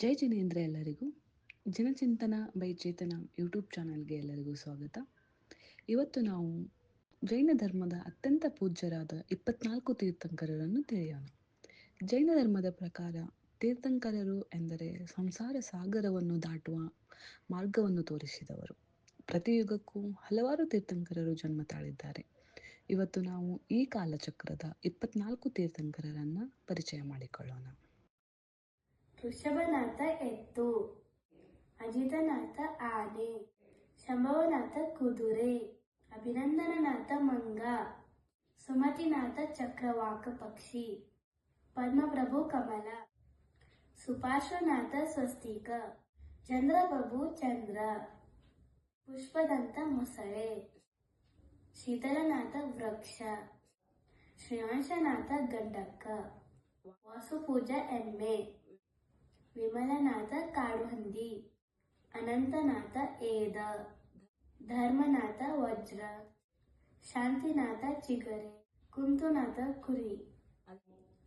ಜೈ ಜಿನೇಂದ್ರ ಎಲ್ಲರಿಗೂ. ಜನಚಿಂತನ by Chetana YouTube ಚಾನಲ್ಗೆ ಎಲ್ಲರಿಗೂ ಸ್ವಾಗತ. ಇವತ್ತು ನಾವು ಜೈನ ಧರ್ಮದ ಅತ್ಯಂತ ಪೂಜ್ಯರಾದ ಇಪ್ಪತ್ನಾಲ್ಕು ತೀರ್ಥಂಕರರನ್ನು ತಿಳಿಯೋಣ. ಜೈನ ಧರ್ಮದ ಪ್ರಕಾರ ತೀರ್ಥಂಕರರು ಎಂದರೆ ಸಂಸಾರ ಸಾಗರವನ್ನು ದಾಟುವ ಮಾರ್ಗವನ್ನು ತೋರಿಸಿದವರು. ಪ್ರತಿಯುಗಕ್ಕೂ ಹಲವಾರು ತೀರ್ಥಂಕರರು ಜನ್ಮ ತಾಳಿದ್ದಾರೆ. ಇವತ್ತು ನಾವು ಈ ಕಾಲಚಕ್ರದ ಇಪ್ಪತ್ನಾಲ್ಕು ತೀರ್ಥಂಕರರನ್ನು ಪರಿಚಯ ಮಾಡಿಕೊಳ್ಳೋಣ. ಋಷಭನಾಥ ಎತ್ತು ಅಜಿತನಾಥ ಆನೆ, ಶಂಭವನಾಥ ಕುದುರೆ ಅಭಿನಂದನನಾಥ ಮಂಗ, ಸುಮತಿನಾಥ ಚಕ್ರವಾಕ ಪಕ್ಷಿ, ಪದ್ಮಪ್ರಭು ಕಮಲ, ಸುಪಾರ್ಶ್ವನಾಥ ಸ್ವಸ್ತಿಕ, ಚಂದ್ರಪ್ರಭು ಚಂದ್ರ, ಪುಷ್ಪದಂತ ಮೊಸಳೆ, ಶೀತಲನಾಥ ವೃಕ್ಷ, ಶ್ರೇಯಾಂಶನಾಥ ಗಡ್ಡಕ್ಕ ವಾಸುಪೂಜ ಎಮ್ಮೆ. ವಿಮಲನಾಥ ಕಾಡುಹಂದಿ ಅನಂತನಾಥ ಏದ ಧರ್ಮನಾಥ ವಜ್ರ ಶಾಂತಿನಾಥ ಚಿಗರೆ ಕುಂತುನಾಥ ಕುರಿ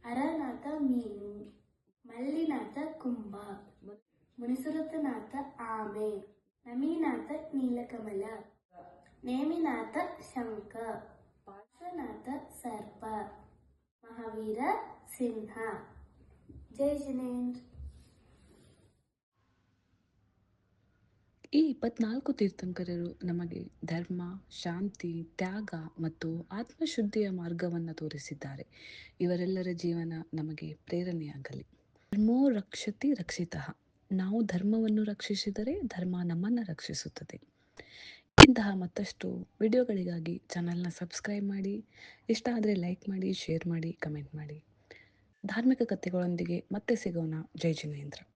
ಅರನಾಥ ಮೀನು ಮಲ್ಲಿನಾಥ ಕುಂಭ ಮುನಿಸುರತನಾಥ ಆಮೆ ನಮೀನಾಥ ನೀಲಕಮಲ ನೇಮಿನಾಥ ಶಂಖ ಪಾರ್ಶ್ವನಾಥ ಸರ್ಪ ಮಹಾವೀರ ಸಿಂಹ ಜೈ ಜಿನೇಂದ್ರ ಈ ಇಪ್ಪತ್ನಾಲ್ಕು ತೀರ್ಥಂಕರರು ನಮಗೆ ಧರ್ಮ, ಶಾಂತಿ, ತ್ಯಾಗ ಮತ್ತು ಆತ್ಮಶುದ್ಧಿಯ ಮಾರ್ಗವನ್ನು ತೋರಿಸಿದ್ದಾರೆ. ಇವರೆಲ್ಲರ ಜೀವನ ನಮಗೆ ಪ್ರೇರಣೆಯಾಗಲಿ. ಧರ್ಮೋ ರಕ್ಷತಿ ರಕ್ಷಿತಃ. ನಾವು ಧರ್ಮವನ್ನು ರಕ್ಷಿಸಿದರೆ ಧರ್ಮ ನಮ್ಮನ್ನು ರಕ್ಷಿಸುತ್ತದೆ. ಇಂತಹ ಮತ್ತಷ್ಟು ವಿಡಿಯೋಗಳಿಗಾಗಿ ಚಾನಲ್ನ ಸಬ್ಸ್ಕ್ರೈಬ್ ಮಾಡಿ, ಇಷ್ಟ ಆದರೆ ಲೈಕ್ ಮಾಡಿ, ಶೇರ್ ಮಾಡಿ, ಕಮೆಂಟ್ ಮಾಡಿ. ಧಾರ್ಮಿಕ ಕಥೆಗಳೊಂದಿಗೆ ಮತ್ತೆ ಸಿಗೋಣ. ಜೈ ಜಿನೇಂದ್ರ.